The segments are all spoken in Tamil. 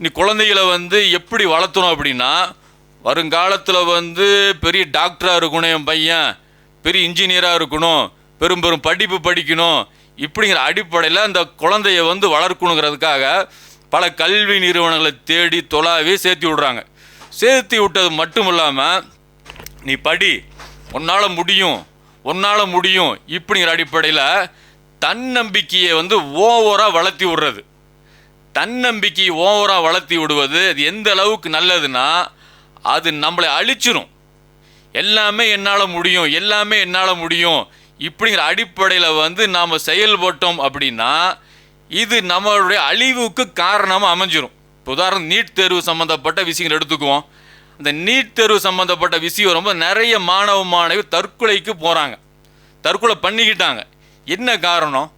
நீ குழந்தைகளை வந்து எப்படி வளர்த்தணும் அப்படின்னா வருங்காலத்தில் வந்து பெரிய டாக்டராக இருக்கணும் என் பையன் பெரிய இன்ஜினியராக இருக்கணும் பெரும் பெரும் படிப்பு படிக்கணும் இப்படிங்கிற அடிப்படையில் அந்த குழந்தைய வந்து வளர்க்கணுங்கிறதுக்காக பல கல்வி நிறுவனங்களை தேடி தொலாவி சேர்த்தி விடுறாங்க. சேர்த்தி விட்டது மட்டும் இல்லாமல் நீ படி உன்னால் முடியும் உன்னால் முடியும் இப்படிங்கிற அடிப்படையில் தன்னம்பிக்கையை வந்து ஓவராக வளர்த்தி விடுறது. தன்னம்பிக்கையை ஓவராக வளர்த்தி விடுவது அது எந்த அளவுக்கு நல்லதுன்னா அது நம்மளை அழிச்சிரும். எல்லாமே என்னால் முடியும் எல்லாமே என்னால் முடியும் இப்படிங்கிற அடிப்படையில் வந்து நாம் செயல்பட்டோம் அப்படின்னா இது நம்மளுடைய அழிவுக்கு காரணமாக அமைஞ்சிரும். இப்போ உதாரணம் நீட் தேர்வு சம்மந்தப்பட்ட விஷயங்கள் எடுத்துக்குவோம். அந்த நீட் தேர்வு சம்மந்தப்பட்ட விஷயம் ரொம்ப நிறைய மாணவ மாணவி தற்கொலைக்கு போகிறாங்க தற்கொலை பண்ணிக்கிட்டாங்க. என்ன காரணம்?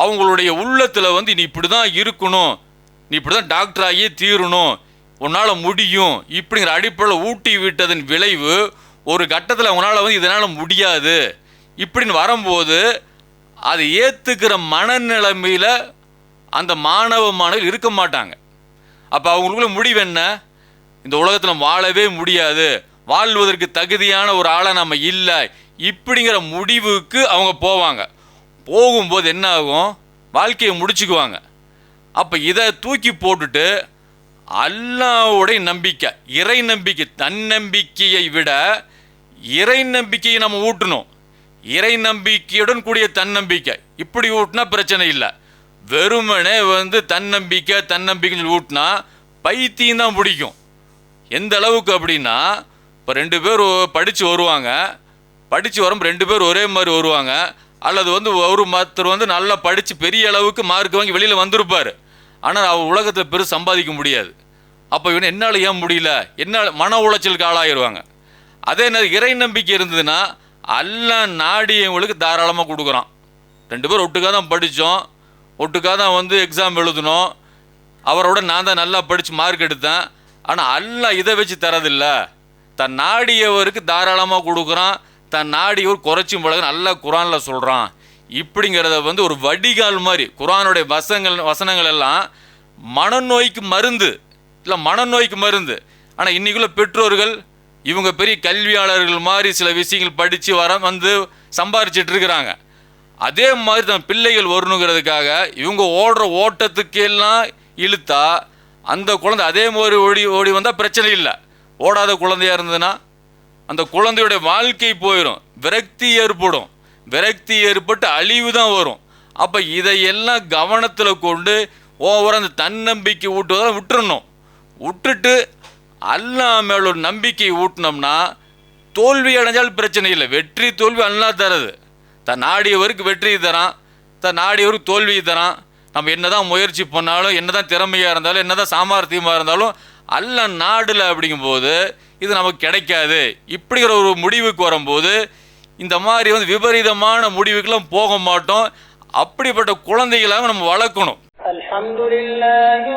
அவங்களுடைய உள்ளத்தில் வந்து நீ இப்படி தான் இருக்கணும் நீ இப்படி தான் டாக்டர் ஆகியே தீரணும் உன்னால் முடியும் இப்படிங்கிற அடிப்படையில் ஊட்டி விட்டதன் விளைவு ஒரு கட்டத்தில் உன்னால் வந்து இதனால் முடியாது. இப்படின்னு வரும்போது அதை ஏற்றுக்கிற மனநிலைமையில் அந்த மாணவ மாணவர் இருக்க மாட்டாங்க. அப்போ அவங்களுக்குள்ள முடிவு என்ன? இந்த உலகத்தில் வாழவே முடியாது. வாழ்வதற்கு தகுதியான ஒரு ஆளை நம்ம இல்லை. இப்படிங்கிற முடிவுக்கு அவங்க போவாங்க. போகும்போது என்ன ஆகும் வாழ்க்கையை முடிச்சுக்குவாங்க. அப்போ இதை தூக்கி போட்டுட்டு அல்லாவுடைய நம்பிக்கை இறை நம்பிக்கை தன்னம்பிக்கையை விட இறை நம்பிக்கையை நம்ம ஊட்டணும். இறை நம்பிக்கையுடன் கூடிய தன்னம்பிக்கை. இப்படி ஊட்டினா பிரச்சனை இல்லை. வெறுமனே வந்து தன்னம்பிக்கை தன்னம்பிக்கைன்னு ஊட்டினா பைத்தியம் தான் பிடிக்கும். எந்த அளவுக்கு அப்படின்னா இப்போ ரெண்டு பேர் படித்து வருவாங்க. படித்து வரும் ரெண்டு பேர் ஒரே மாதிரி வருவாங்க. அல்லது வந்து ஒரு மத்தர் வந்து நல்லா படித்து பெரிய அளவுக்கு மார்க் வாங்கி வெளியில் வந்திருப்பார். ஆனால் அவர் உலகத்தில் பெரு சம்பாதிக்க முடியாது. அப்போ இவன் என்னால் ஏன் முடியல? என்ன மன உளைச்சலுக்கு ஆளாயிருவாங்க. அதே நேரம் இறை நம்பிக்கை இருந்ததுன்னா எல்லாம் நாடியவங்களுக்கு தாராளமாக கொடுக்குறான். ரெண்டு பேரும் ஒட்டுக்காக தான் படித்தோம் ஒட்டுக்காக தான் வந்து எக்ஸாம் எழுதணும் அவரோட நான் தான் நல்லா படித்து மார்க் எடுத்தேன். ஆனால் அல்லாஹ் இதை வச்சு தரதில்ல. தன் நாடியவருக்கு தாராளமாக கொடுக்குறான். தன் நாடியவர் குறைச்சும் பழக நல்லா குரானில் சொல்கிறான் இப்படிங்கிறத வந்து ஒரு வடிகால் மாதிரி குரானுடைய வசங்கள் வசனங்கள் எல்லாம் மனநோய்க்கு மருந்து. இல்லை மனநோய்க்கு மருந்து. ஆனால் இன்றைக்குள்ள பெற்றோர்கள் இவங்க பெரிய கல்வியாளர்கள் மாதிரி சில விஷயங்கள் படித்து வர வந்து சம்பாரிச்சிட்டு இருக்கிறாங்க. அதே மாதிரி தான் பிள்ளைகள் வரணுங்கிறதுக்காக இவங்க ஓடுற ஓட்டத்துக்கெல்லாம் இழுத்தா அந்த குழந்தை அதே மாதிரி ஓடி ஓடி வந்தால் பிரச்சனை இல்லை. ஓடாத குழந்தையா இருந்ததுன்னா அந்த குழந்தையுடைய வாழ்க்கை போயிடும் விரக்தி ஏற்படும். விரக்தி ஏற்பட்டு அழிவு தான் வரும். அப்போ இதையெல்லாம் கவனத்தில் கொண்டு ஓவர அந்த தன்னம்பிக்கை ஊட்டுவதை விட்டுறணும். விட்டுட்டு அல்லா மேல ஒரு நம்பிக்கை ஊட்டினோம்னா தோல்வி அடைஞ்சால் பிரச்சனை இல்லை. வெற்றி தோல்வி அல்லா தரது தன் நாடியவருக்கு வெற்றி தரான். தன் நாடியவருக்கு தோல்வி தரான். நம்ம என்னதான் முயற்சி பண்ணாலும் என்னதான் திறமையாக இருந்தாலும் என்னதான் சாமர்த்தியமாக இருந்தாலும் அல்ல நாடில் அப்படிங்கும்போது இது நமக்கு கிடைக்காது. இப்படிங்கிற ஒரு முடிவுக்கு வரும்போது இந்த மாதிரி வந்து விபரீதமான முடிவுக்கெல்லாம் போக மாட்டோம். அப்படிப்பட்ட குழந்தைகளாக நம்ம வளர்க்கணும். அலமதுல்லாஹி